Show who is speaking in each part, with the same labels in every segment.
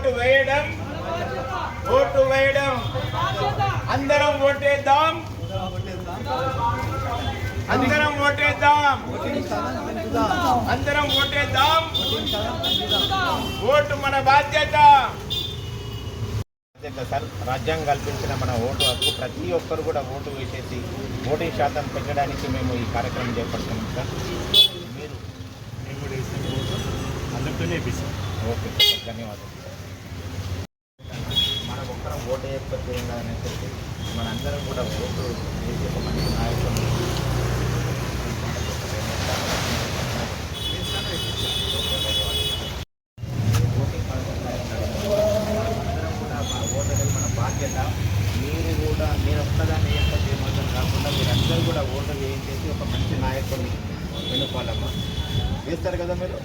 Speaker 1: Vote వేయడం vote వేయడం. అందరం ఓటేద్దాం. అందరం ఓటేద్దాం. అందరం ఓటేద్దాం. ఓటు మన బాధ్యత. సార్ రాజ్యాంగం కల్పించిన మన ఓటు హక్కు. ప్రతి ఒక్కరు కూడా ఓటు వేసేసి ఓటింగ్ శాతం పెంచడానికి మేము ఈ కార్యక్రమం చేపడుతున్నాం సార్. మీరు ఓకే సార్ ధన్యవాదాలు. ఓటు వేయకపోతే ఏం చెప్పి మనందరం కూడా ఓటు వేసి ఒక మంచి నాయకులు అందరం కూడా అనేది మన బాధ్యత మీరు కూడా ఒక్కదాన్ని వేయకపోతే ఏమవుతుంది కాకుండా మీరందరూ కూడా ఓటు వేయించేసి ఒక మంచి నాయకుడిని ఎన్నుకోవాలమ్మా వేస్తారు కదా మీరు?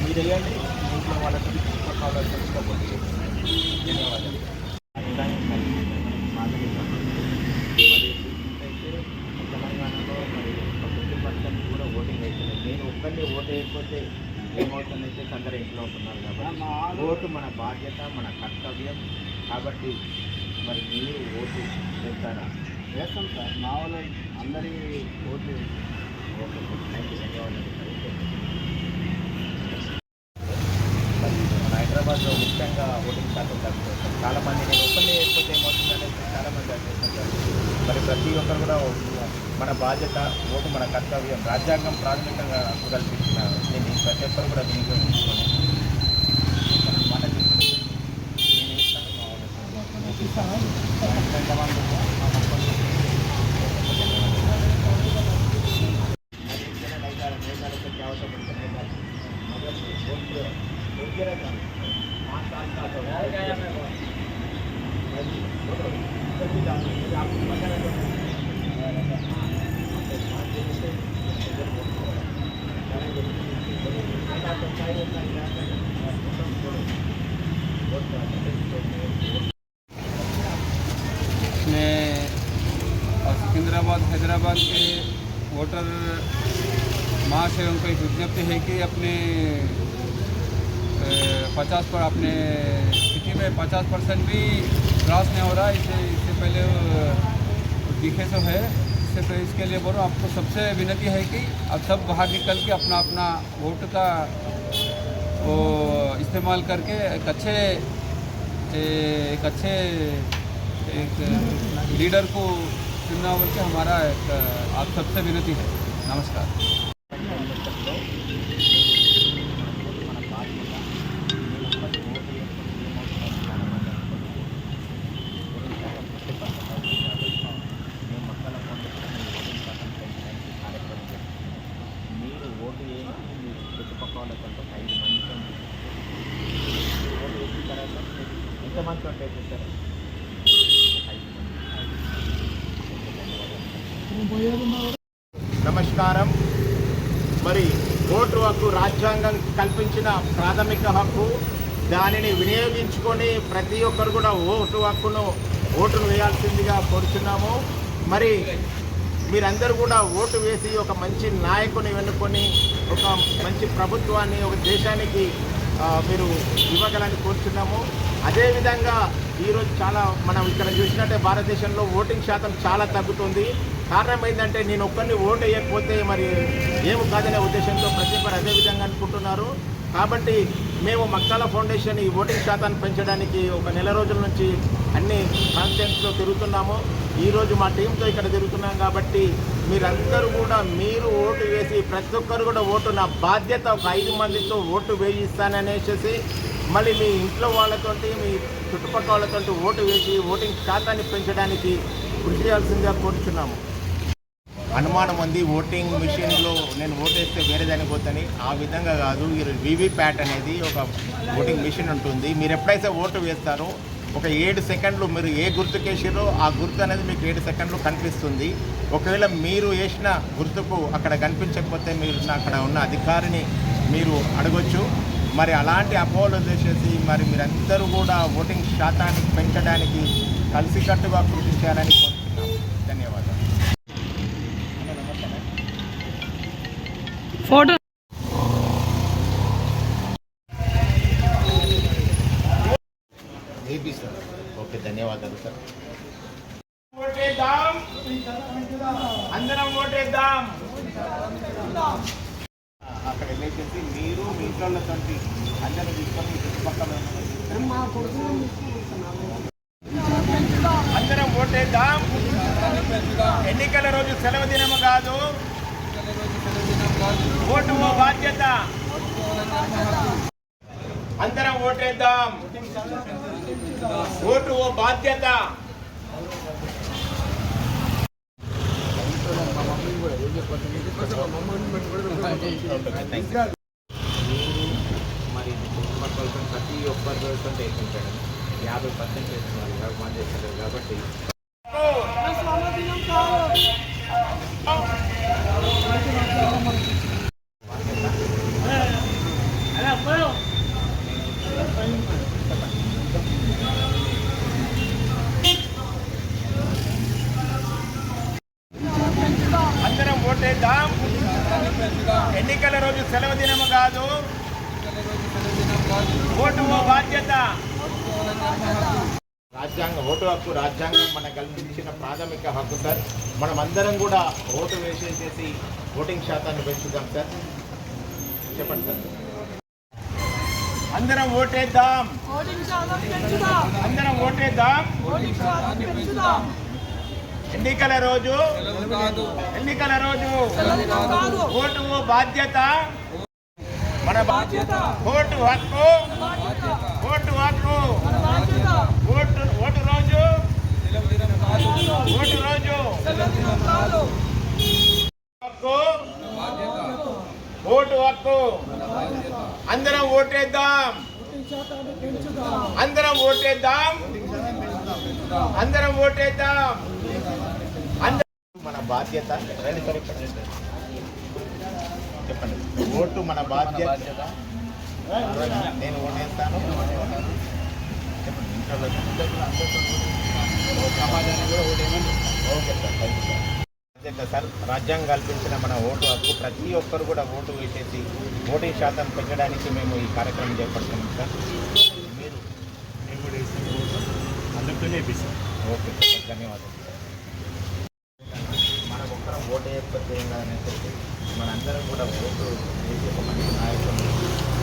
Speaker 1: మీరు వేయండి ఇంట్లో వాళ్ళకి పక్క వాళ్ళకి ఒక్కరిని ఓటు వేయకపోతే ఏమవుతుందంటే అందరూ ఇంట్లో ఉంటున్నారు కాబట్టి ఓటు మన బాధ్యత మన కర్తవ్యం. కాబట్టి మరి మీరు ఓటు చేస్తారా?
Speaker 2: వేస్తాం సార్. మా వాళ్ళు అందరి ఓట్లు
Speaker 1: ఓకే థ్యాంక్ యూ ధన్యవాదాలు మరి మన హైదరాబాద్లో ముఖ్యంగా ఓటింగ్ శాతం తక్కువ చాలామంది నేను ఒక్కరిని ఏర్పడితే ఏమవుతుందని చాలామంది మంది మరి ప్రతి ఒక్కరు కూడా మన బాధ్యత ఓటు మన కర్తవ్యం రాజ్యాంగం ప్రాథమికంగా హక్కు కల్పించిన దీన్ని ప్రతి ఒక్కరు కూడా వినియోగించుకొని మన మాట తీసుకొని
Speaker 3: इसमें सिकंदराबाद हैदराबाद के वोटर महाशयों को एक विज्ञप्ति है कि अपने पचास पर अपने सिटी में पचास परसेंट भी क्रॉस नहीं हो रहा है इससे इससे पहले दिखे तो है। इससे पहले इसके लिए बोलो, आपको सबसे विनती है कि अब सब बाहर निकल के अपना अपना वोट का वो इस्तेमाल करके एक अच्छे एक अच्छे, एक लीडर को चुनना बोल के हमारा एक, आप सबसे विनती है। नमस्कार।
Speaker 1: వాళ్ళకి ఒక ఐదు మందితో వేసిన తర్వాత ఎంతమంది నమస్కారం. మరి ఓటు హక్కు రాజ్యాంగం కల్పించిన ప్రాథమిక హక్కు దానిని వినియోగించుకొని ప్రతి ఒక్కరు కూడా ఓటు హక్కును ఓటును వేయాల్సిందిగా కోరుతున్నాము మరి మీరందరూ కూడా ఓటు వేసి ఒక మంచి నాయకుని వెనుకొని ఒక మంచి ప్రభుత్వాన్ని ఒక దేశానికి మీరు ఇవ్వగలని కోరుచున్నాము. అదేవిధంగా ఈరోజు చాలా మనం ఇక్కడ చూసినట్టే భారతదేశంలో ఓటింగ్ శాతం చాలా తగ్గుతుంది. కారణం ఏంటంటే నేను ఒక్కరిని ఓటు వేయకపోతే మరి ఏమి కాదనే ఉద్దేశంతో ప్రతి ఒక్కరు అదే విధంగా అనుకుంటున్నారు. కాబట్టి మేము మక్కాల ఫౌండేషన్ ఈ ఓటింగ్ శాతాన్ని పెంచడానికి ఒక నెల రోజుల నుంచి అన్ని కాన్స్టిట్యూన్స్లో తిరుగుతున్నాము. ఈరోజు మా టీంతో ఇక్కడ తిరుగుతున్నాం కాబట్టి మీరందరూ కూడా మీరు ఓటు వేసి ప్రతి ఒక్కరు కూడా ఓటు నా బాధ్యత ఒక ఐదు మందితో ఓటు వేయిస్తాననేసి మళ్ళీ మీ ఇంట్లో వాళ్ళతోటి మీ చుట్టుపక్కల వాళ్ళతో ఓటు వేసి ఓటింగ్ శాతాన్ని పెంచడానికి కృషి చేయాల్సిందిగా కోరుచున్నాము. అనుమానం ఉంది. ఓటింగ్ మిషన్లో నేను ఓటేస్తే వేరే దానికి పోతని. ఆ విధంగా కాదు. ఈ వీవీప్యాట్ అనేది ఒక ఓటింగ్ మిషన్ ఉంటుంది. మీరు ఎప్పుడైతే ఓటు వేస్తారో ఒక ఏడు సెకండ్లు మీరు ఏ గుర్తుకేసారో ఆ గుర్తు అనేది మీకు ఏడు సెకండ్లు కనిపిస్తుంది. ఒకవేళ మీరు వేసిన గుర్తుకు అక్కడ కనిపించకపోతే మీరు అక్కడ ఉన్న అధికారిని మీరు అడగొచ్చు. మరి అలాంటి అపోలో చేసేసి మరి మీరందరూ కూడా ఓటింగ్ శాతాన్ని పెంచడానికి కలిసికట్టుగా కృషి చేయాలని
Speaker 4: ఫోటో ఓకే
Speaker 1: ధన్యవాదాలు సార్. అందరం ఓటేద్దాం. అక్కడ మీరు మీ ఇంట్లో తీసుకొని చుట్టుపక్కల అందరం ఓటేద్దాం. ఎన్నికల రోజు సెలవు దినము కాదు. ఓటు ఓ బాధ్యత. అందరం ఓటేద్దాం. ఓటు ఓ బాధ్యత.
Speaker 4: మరి చుట్టుపక్కల ప్రతి ఒక్కరితో వేసుకుంటాడు యాభై పర్సెంట్ చేసిన వాళ్ళు మంది కాబట్టి
Speaker 1: ఓటేద్దాం ఎన్నికల రోజు సెలవు దినము కాదు. ఓటు బాధ్యత. రాజ్యాంగం ఓటు హక్కు రాజ్యాంగం మనకు కల్పించిన ప్రాథమిక హక్కు సార్. మనం అందరం కూడా ఓటు వేసేసేసి ఓటింగ్ శాతాన్ని పెంచుదాం సార్. చెప్పండి సార్. అందరం ఓటేద్దాం.
Speaker 5: ఓటింగ్ శాతం పెంచుదాం.
Speaker 1: అందరం ఓటేద్దాం.
Speaker 5: ఓటింగ్ శాతం పెంచుదాం.
Speaker 1: ఎన్నికల రోజు? ఎన్నికల రోజు? ఓటు బాధ్యత? మన బాధ్యత. ఓటు హక్కు. ఓటు హక్కు. ఓటు ఓటు రోజు. ఓటు రోజు. హక్కు. ఓటు హక్కు. అందరం ఓటేద్దాం. అందరం ఓటేద్దాం. అందరం ఓటేద్దాం. బాధ్యత. చెప్పండి. ఓటు మన బాధ్యత. నేను ఓటేస్తాను. చెప్పండి. ఇంట్లో
Speaker 2: కూడా ఓటేమని
Speaker 1: okay sir. Thank you sir బాధ్యత సార్ రాజ్యాంగం కల్పించిన మన ఓటు హక్కు ప్రతి ఒక్కరు కూడా ఓటు వేసేసి ఓటింగ్ శాతం పెంచడానికి మేము ఈ కార్యక్రమం చేపడుతున్నాం సార్. మీరు
Speaker 6: మేము కూడా వేసిన ఓటు వేపిస్తాం
Speaker 1: ఓకే సార్. ధన్యవాదాలు. ఓటు వేయకపోతే ఏం కాదనేసి మనందరం కూడా ఓటు వేసి ఒక మంచి నాయకులు